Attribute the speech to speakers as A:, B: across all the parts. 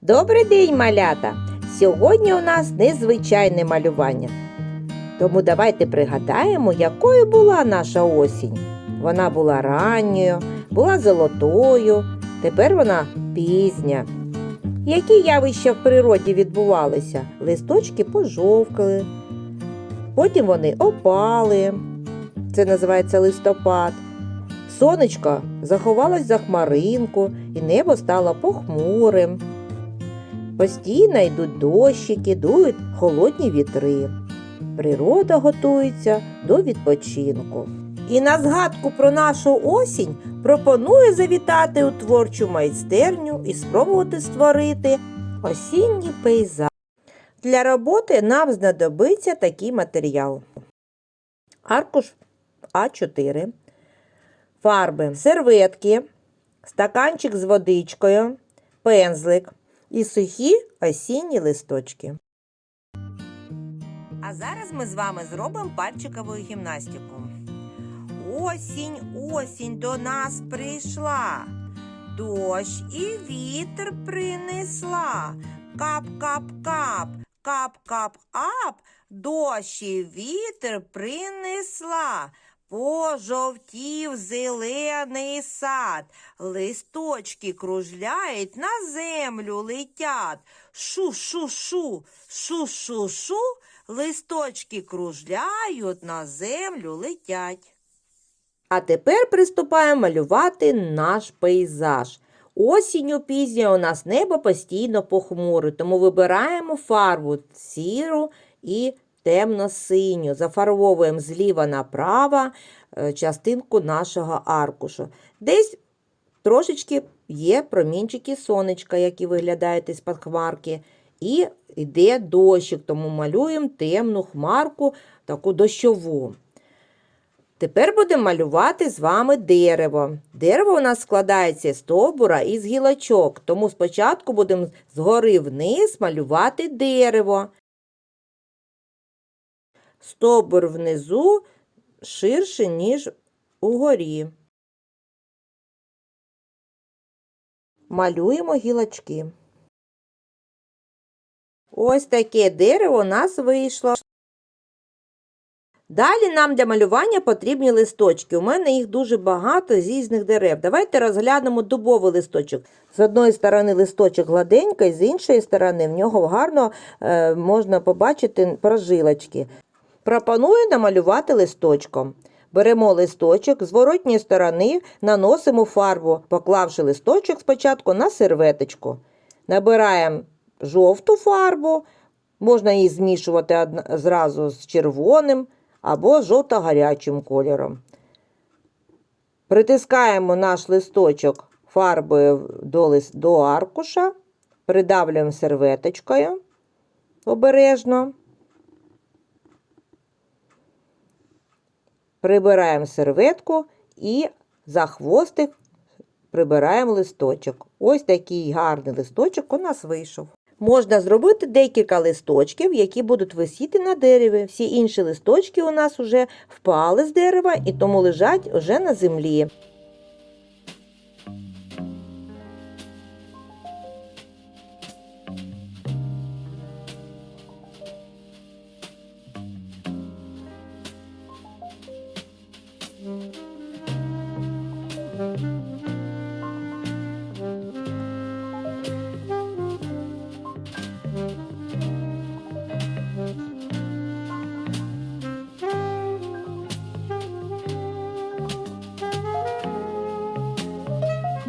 A: Добрий день, малята! Сьогодні у нас незвичайне малювання. Тому давайте пригадаємо, якою була наша осінь. Вона була ранньою, була золотою, тепер вона пізня. Які явища в природі відбувалися? Листочки пожовкли, потім вони опали. Це називається листопад. Сонечко заховалось за хмаринку, і небо стало похмурим. Постійно йдуть дощики, дують холодні вітри. Природа готується до відпочинку. І на згадку про нашу осінь пропоную завітати у творчу майстерню і спробувати створити осінній пейзаж. Для роботи нам знадобиться такий матеріал: аркуш А4, фарби, серветки, стаканчик з водичкою, пензлик і сухі осінні листочки. А зараз ми з вами зробимо пальчикову гімнастику. Осінь, осінь до нас прийшла. Дощ і вітер принесла. Кап-кап-кап, кап-кап-ап, дощ і вітер принесла. Пожовтів зелений сад, листочки кружляють, на землю летять. Шу-шу-шу, шу-шу-шу, листочки кружляють, на землю летять. А тепер приступаємо малювати наш пейзаж. Осінню пізньо у нас небо постійно похмуре, тому вибираємо фарбу сіру і темно-синю. Зафарбовуємо зліва направо е, частинку нашого аркушу. Десь трошечки є промінчики сонечка, які виглядають із-під хмарки. І йде дощик, тому малюємо темну хмарку, таку дощову. Тепер будемо малювати з вами дерево. Дерево у нас складається з стовбура і з гілочок, тому спочатку будемо згори вниз малювати дерево. Стовбур внизу ширше, ніж угорі. Малюємо гілочки. Ось таке дерево у нас вийшло. Далі нам для малювання потрібні листочки. У мене їх дуже багато з різних дерев. Давайте розглянемо дубовий листочок. З одної сторони листочок гладенький, з іншої сторони в нього гарно е, можна побачити прожилочки. Пропоную намалювати листочком. Беремо листочок, з воротньої сторони наносимо фарбу, поклавши листочок спочатку на серветочку. Набираємо жовту фарбу, можна її змішувати зразу з червоним або жовто-гарячим кольором. Притискаємо наш листочок фарбою до, до аркуша, придавлюємо серветочкою обережно. Прибираємо серветку і за хвостик прибираємо листочок. Ось такий гарний листочок у нас вийшов. Можна зробити декілька листочків, які будуть висіти на дереві. Всі інші листочки у нас вже впали з дерева і тому лежать уже на землі.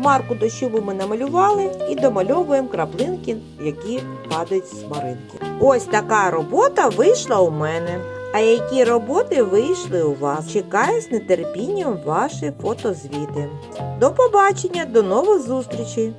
A: Марку дощову ми намалювали і домальовуємо краплинки, які падають з хмаринки. Ось така робота вийшла у мене. А які роботи вийшли у вас? Чекаю з нетерпінням ваші фотозвіти. До побачення, до нових зустрічей!